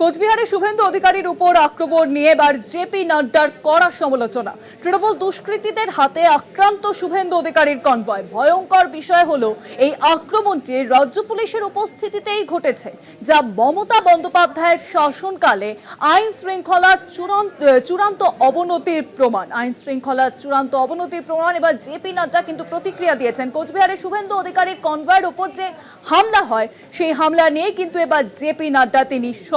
কোচবিহারে শুভেন্দু অধিকারীর উপর আক্রমণ নিয়ে এবার জেপি নাড্ডার কড়া সমালোচনা। তৃণমূল দুষ্কৃতীদের হাতে আক্রান্ত শুভেন্দু অধিকারীর কনভয়। ভয়ঙ্কর বিষয় হলো, এই আক্রমণটি রাজ্য পুলিশের উপস্থিতিতেই ঘটেছে, যা মমতা বন্দ্যোপাধ্যায়ের শাসনকালে আইন শৃঙ্খলার চূড়ান্ত অবনতির প্রমাণ। আইন শৃঙ্খলার চূড়ান্ত অবনতির প্রমাণ। এবার জেপি নাড্ডা কিন্তু প্রতিক্রিয়া দিয়েছেন। কোচবিহারে শুভেন্দু অধিকারীর কনভয়ের উপর যে হামলা হয়, সেই হামলা নিয়ে কিন্তু এবার জেপি নাড্ডা তিনি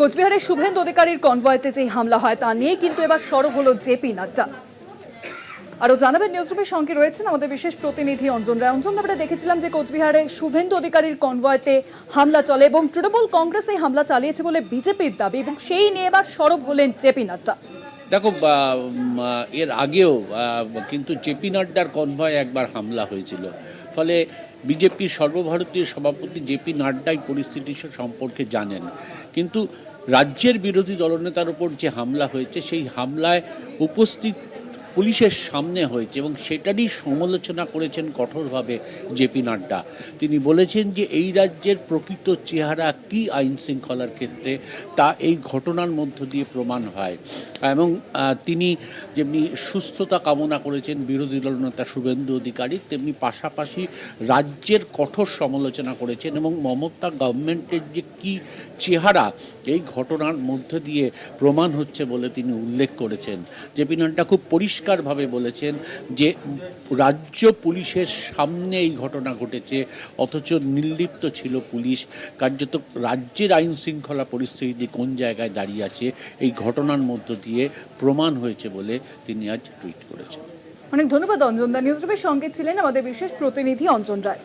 কোচবিহারের শুভেন্দু অধিকারীর কনভয়েতে যে হামলা হয় তা নিয়ে কিন্তু এবার সরব হলো জেপি নাড্ডা। আরও জানাবেন, নিউজরুমের সঙ্গে রয়েছেন আমাদের বিশেষ প্রতিনিধি অঞ্জন রায়। অঞ্জন, আমরা দেখেছিলাম যে কোচবিহারে শুভেন্দু অধিকারীর কনভয়েতে হামলা চলে এবং তৃণমূল কংগ্রেস এই হামলা চালিয়েছে বলে বিজেপির দাবি এবং সেই নিয়ে এবার সরব হলেন জেপি নাড্ডা। দেখো এর আগেও কিন্তু জেপি নাড্ডার কনভয় একবার হামলা হয়েছিল। ফলে বিজেপির সর্বভারতীয় সভাপতি জেপি নাড্ডা এই পরিস্থিতি সম্পর্কে জানেন। কিন্তু রাজ্যের বিরোধী দলনেতার উপর যে হামলা হয়েছে সেই হামলায় উপস্থিত পুলিশের সামনে হয়েছে এবং সেটারই সমালোচনা করেছেন কঠোরভাবে জেপি নাড্ডা। তিনি বলেছেন যে এই রাজ্যের প্রকৃত চেহারা কি আইন শৃঙ্খলার ক্ষেত্রে, তা এই ঘটনার মধ্য দিয়ে প্রমাণ হয়। এবং তিনি যেমনি সুস্থতা কামনা করেছেন বিরোধী দলনেতা শুভেন্দু অধিকারী, তেমনি পাশাপাশি রাজ্যের কঠোর সমালোচনা করেছেন এবং মমতা গভর্নমেন্টের যে কি চেহারা, এই ঘটনার মধ্য দিয়ে প্রমাণ হচ্ছে বলে তিনি উল্লেখ করেছেন। জেপি নাড্ডা খুব পরিষ্কারভাবে বলেছেন যে রাজ্য পুলিশের সামনে এই ঘটনা ঘটেছে, অথচ নির্লিপ্ত ছিল পুলিশ। কার্যত রাজ্যের আইন শৃঙ্খলা পরিস্থিতি কোন জায়গায় দাঁড়িয়ে আছে, এই ঘটনার মধ্য দিয়ে প্রমাণ হয়েছে বলে তিনি আজ টুইট করেছেন। অনেক ধন্যবাদ অঞ্জন দা নিউজরুমের সঙ্গে ছিলেন আমাদের বিশেষ প্রতিনিধি অঞ্জন রায়।